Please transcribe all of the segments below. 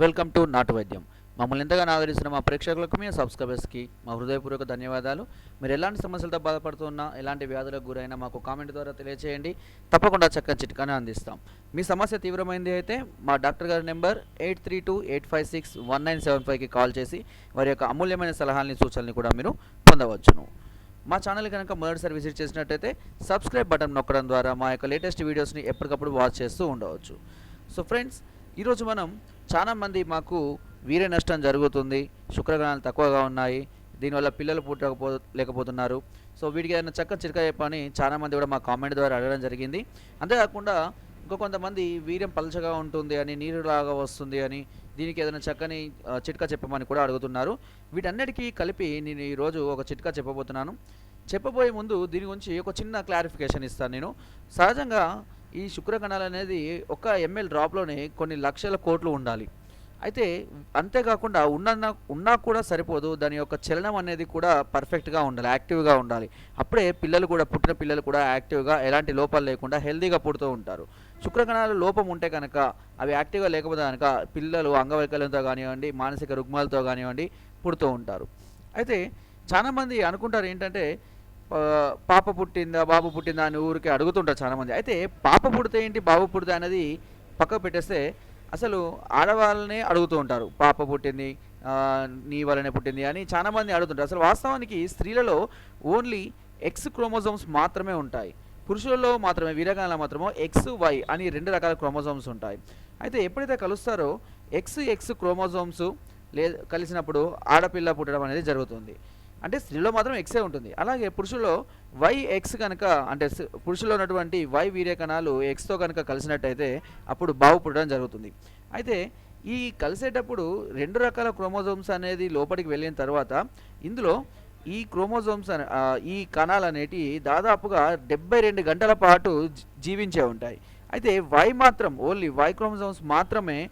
Welcome to నాటు వైద్యం. మమ్మల్ని ఎంతగానో ఆదరిస్తున్న మా ప్రేక్షకులకు మీ సబ్స్క్రైబర్స్కి మా హృదయపూర్వక ధన్యవాదాలు. మీరు ఎలాంటి సమస్యలతో బాధపడుతున్నా ఎలాంటి వ్యాధులకు గురైనా మాకు కామెంట్ ద్వారా తెలియచేయండి. తప్పకుండా చక్కని చిట్కానే అందిస్తాం. మీ సమస్య తీవ్రమైంది అయితే మా డాక్టర్ గారి number eight three two eight five six one nine seven ఫైవ్కి కాల్ చేసి వారి యొక్క అమూల్యమైన సలహాలని సూచనలు కూడా మీరు పొందవచ్చును. మా ఛానల్ కనుక మొదటిసారి విజిట్ చేసినట్టయితే సబ్స్క్రైబ్ బటన్ నొక్కడం ద్వారా మా యొక్క లేటెస్ట్ వీడియోస్ని ఎప్పటికప్పుడు వాచ్ చేస్తూ ఉండవచ్చు. సో ఫ్రెండ్స్ ఈరోజు మనం చాలామంది మాకు వీర్య నష్టం జరుగుతుంది శుక్రగ్రహాలు తక్కువగా ఉన్నాయి దీనివల్ల పిల్లలు పుట్టకపో లేకపోతున్నారు. సో వీటికి ఏదైనా చక్క చిరక చెప్పని చాలామంది కూడా మా కామెంట్ ద్వారా అడగడం జరిగింది. అంతేకాకుండా ఇంకా కొంతమంది వీర్యం పలచగా ఉంటుంది అని నీరులాగా వస్తుంది అని దీనికి ఏదైనా చక్కని చిట్కా చెప్పమని కూడా అడుగుతున్నారు. వీటన్నిటికీ కలిపి నేను ఈరోజు ఒక చిట్కా చెప్పబోతున్నాను. చెప్పబోయే ముందు దీని గురించి ఒక చిన్న క్లారిఫికేషన్ ఇస్తాను నేను. సహజంగా ఈ శుక్రకణాలు అనేది ఒక ఎంఎల్ డ్రాప్లోనే కొన్ని లక్షల కోట్లు ఉండాలి. అయితే అంతేకాకుండా ఉన్న ఉన్నా కూడా సరిపోదు. దాని యొక్క చలనం అనేది కూడా పర్ఫెక్ట్గా ఉండాలి యాక్టివ్గా ఉండాలి. అప్పుడే పిల్లలు కూడా పుట్టిన పిల్లలు కూడా యాక్టివ్గా ఎలాంటి లోపాలు లేకుండా హెల్తీగా పుడుతూ ఉంటారు. శుక్రకణాలు లోపం ఉంటే కనుక అవి యాక్టివ్గా లేకపోతే కనుక పిల్లలు అంగవైకల్యంతో కానివ్వండి మానసిక రుగ్మాలతో కానివ్వండి పుడుతూ ఉంటారు. అయితే చాలామంది అనుకుంటారు ఏంటంటే పాప పుట్టిందా బాబు పుట్టిందా అని ఊరికి అడుగుతుంటారు చాలామంది. అయితే పాప పుడితే ఏంటి బాబు పుడితే అనేది పక్కకు పెట్టేస్తే అసలు ఆడవాళ్ళనే అడుగుతూ ఉంటారు. పాప పుట్టింది నీ వలనే పుట్టింది అని చాలామంది అడుగుతుంటారు. అసలు వాస్తవానికి స్త్రీలలో ఓన్లీ ఎక్స్ క్రోమోజోమ్స్ మాత్రమే ఉంటాయి. పురుషులలో మాత్రమే వీరగాలలో మాత్రమే ఎక్స్ వై అని రెండు రకాల క్రోమోజోమ్స్ ఉంటాయి. అయితే ఎప్పుడైతే కలుస్తారో ఎక్స్ ఎక్స్ క్రోమోజోమ్స్ లే కలిసినప్పుడు ఆడపిల్ల పుట్టడం అనేది జరుగుతుంది. అంటే స్త్రీలో మాత్రం ఎక్సే ఉంటుంది. అలాగే పురుషుల్లో వై ఎక్స్ కనుక అంటే పురుషుల్లో ఉన్నటువంటి వై వీర్య కణాలు ఎక్స్తో కనుక కలిసినట్టయితే అప్పుడు బావు పుట్టడం జరుగుతుంది. అయితే ఈ కలిసేటప్పుడు రెండు రకాల క్రోమోజోమ్స్ అనేది లోపలికి వెళ్ళిన తర్వాత ఇందులో ఈ క్రోమోజోమ్స్ అనే- ఈ కణాలు అనేటివి దాదాపుగా డెబ్బై రెండు గంటల పాటు జీవించే ఉంటాయి. అయితే వై మాత్రం ఓన్లీ వై క్రోమోజోమ్స్ మాత్రమే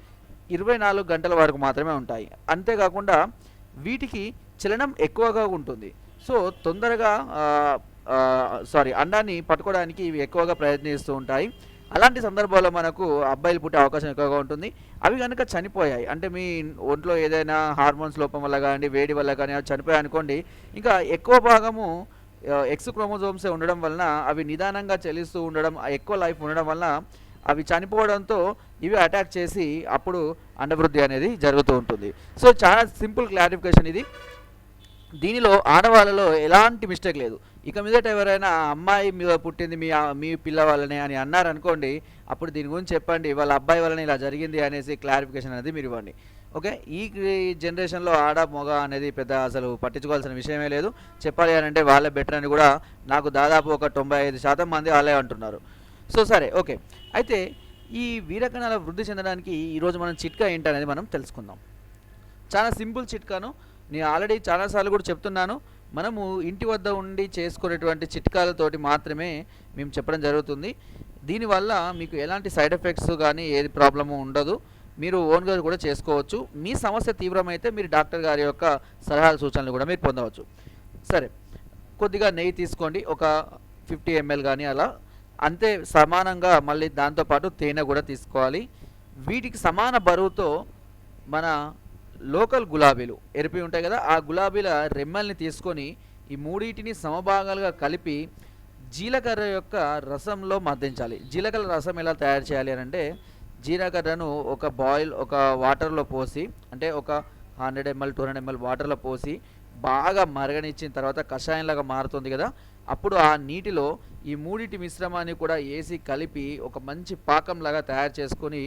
ఇరవై నాలుగు గంటల వరకు మాత్రమే ఉంటాయి. అంతేకాకుండా వీటికి చలనం ఎక్కువగా ఉంటుంది. సో తొందరగా సారీ అండాన్ని పట్టుకోవడానికి ఇవి ఎక్కువగా ప్రయత్నిస్తూ ఉంటాయి. అలాంటి సందర్భాల్లో మనకు అబ్బాయిలు పుట్టే అవకాశం ఎక్కువగా ఉంటుంది. అవి కనుక చనిపోయాయి అంటే మీ ఒంట్లో ఏదైనా హార్మోన్స్ లోపం వల్ల కానీ వేడి వల్ల కానీ అవి చనిపోయాయి అనుకోండి ఇంకా ఎక్కువ భాగము ఎక్స్ క్రోమోజోమ్సే ఉండడం వలన అవి నిదానంగా చెల్లిస్తూ ఉండడం ఎక్కువ లైఫ్ ఉండడం వలన అవి చనిపోవడంతో ఇవి అటాక్ చేసి అప్పుడు అండవృద్ధి అనేది జరుగుతూ ఉంటుంది. సో చాలా సింపుల్ క్లారిఫికేషన్ ఇది. దీనిలో ఆడవాళ్ళలో ఎలాంటి మిస్టేక్ లేదు. ఇక మీదట ఎవరైనా అమ్మాయి మీద పుట్టింది మీ మీ పిల్లవాళ్ళని అని అన్నారనుకోండి అప్పుడు దీని గురించి చెప్పండి వాళ్ళ అబ్బాయి వలన ఇలా జరిగింది అనేసి క్లారిఫికేషన్ అనేది మీరు ఇవ్వండి. ఓకే? ఈ జనరేషన్లో ఆడ మొగ అనేది పెద్ద అసలు పట్టించుకోవాల్సిన విషయమే లేదు. చెప్పాలి అని అంటే వాళ్ళే బెటర్ అని కూడా నాకు దాదాపు ఒక తొంభై ఐదు శాతం మంది వాళ్ళే అంటున్నారు. సో సరే ఓకే. అయితే ఈ వీరకణాల వృద్ధి చెందడానికి ఈరోజు మనం చిట్కా ఏంటనేది మనం తెలుసుకుందాం. చాలా సింపుల్ చిట్కాను నేను ఆల్రెడీ చాలాసార్లు కూడా చెప్తున్నాను మనము ఇంటి వద్ద ఉండి చేసుకునేటువంటి చిట్కాలతోటి మాత్రమే మేము చెప్పడం జరుగుతుంది. దీనివల్ల మీకు ఎలాంటి సైడ్ ఎఫెక్ట్స్ కానీ ఏది ప్రాబ్లము ఉండదు. మీరు ఓన్గా కూడా చేసుకోవచ్చు. మీ సమస్య తీవ్రమైతే మీరు డాక్టర్ గారి యొక్క సలహాలు సూచనలు కూడా మీరు పొందవచ్చు. సరే కొద్దిగా నెయ్యి తీసుకోండి. ఒక ఫిఫ్టీ ఎంఎల్ కానీ అలా. అంతే సమానంగా మళ్ళీ దాంతోపాటు తేనె కూడా తీసుకోవాలి. వీటికి సమాన బరువుతో మన లోకల్ గులాబీలు ఎరిపి ఉంటాయి కదా ఆ గులాబీల రెమ్మల్ని తీసుకొని ఈ మూడింటిని సమభాగాలుగా కలిపి జీలకర్ర యొక్క రసంలో మద్దించాలి. జీలకర్ర రసం ఎలా తయారు చేయాలి అని అంటే జీలకర్రను ఒక బాయిల్ ఒక వాటర్లో పోసి అంటే ఒక hundred ML two hundred ML వాటర్లో పోసి బాగా మరగనిచ్చిన తర్వాత కషాయంలాగా మారుతుంది కదా. అప్పుడు ఆ నీటిలో ఈ మూడిటి మిశ్రమాన్ని కూడా వేసి కలిపి ఒక మంచి పాకంలాగా తయారు చేసుకొని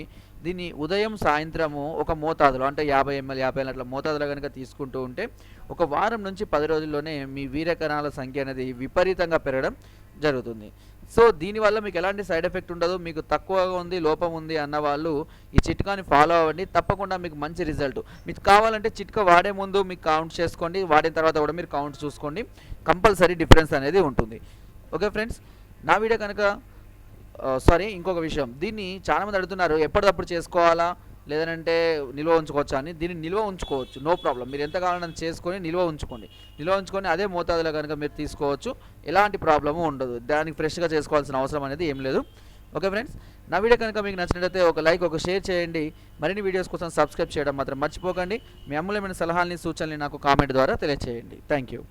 దీన్ని ఉదయం సాయంత్రము ఒక మోతాదులో అంటే యాభై ఎంఎల్ యాభై ఎంఎల్ అట్లా మోతాదులో కనుక తీసుకుంటూ ఉంటే ఒక వారం నుంచి పది రోజుల్లోనే మీ వీరకణాల సంఖ్య అనేది విపరీతంగా పెరగడం జరుగుతుంది. సో దీనివల్ల మీకు ఎలాంటి సైడ్ ఎఫెక్ట్ ఉండదు మీకు తక్కువగా ఉంది లోపం ఉంది అన్న వాళ్ళు ఈ చిట్కాని ఫాలో అవ్వండి. తప్పకుండా మీకు మంచి రిజల్ట్. మీకు కావాలంటే చిట్కా వాడే ముందు మీకు కౌంట్ చేసుకోండి. వాడిన తర్వాత కూడా మీరు కౌంట్ చూసుకోండి. కంపల్సరీ డిఫరెన్స్ అనేది ఉంటుంది. Okay friends? నా వీడియో కనుక సారీ ఇంకొక విషయం. దీన్ని చాలామంది అడుగుతున్నారు ఎప్పటికప్పుడు చేసుకోవాలా? లేదంటే నిల్వ ఉంచుకోవచ్చా అని దీన్ని నిల్వ ఉంచుకోవచ్చు. No problem. మీరు ఎంత కావాలని చేసుకొని నిల్వ ఉంచుకోండి. నిల్వ ఉంచుకొని అదే మోతాదులో కనుక మీరు తీసుకోవచ్చు. ఎలాంటి ప్రాబ్లము ఉండదు. దానికి ఫ్రెష్గా చేసుకోవాల్సిన అవసరం అనేది ఏం లేదు. Okay friends? నా వీడియో కనుక మీకు నచ్చినట్లయితే ఒక లైక్ ఒక షేర్ చేయండి. మరిన్ని వీడియోస్ కోసం సబ్స్క్రైబ్ చేయడం మాత్రం మర్చిపోకండి. మీ అమూల్యమైన సలహాలని సూచనలు నాకు కామెంట్ ద్వారా తెలియచేయండి. Thank you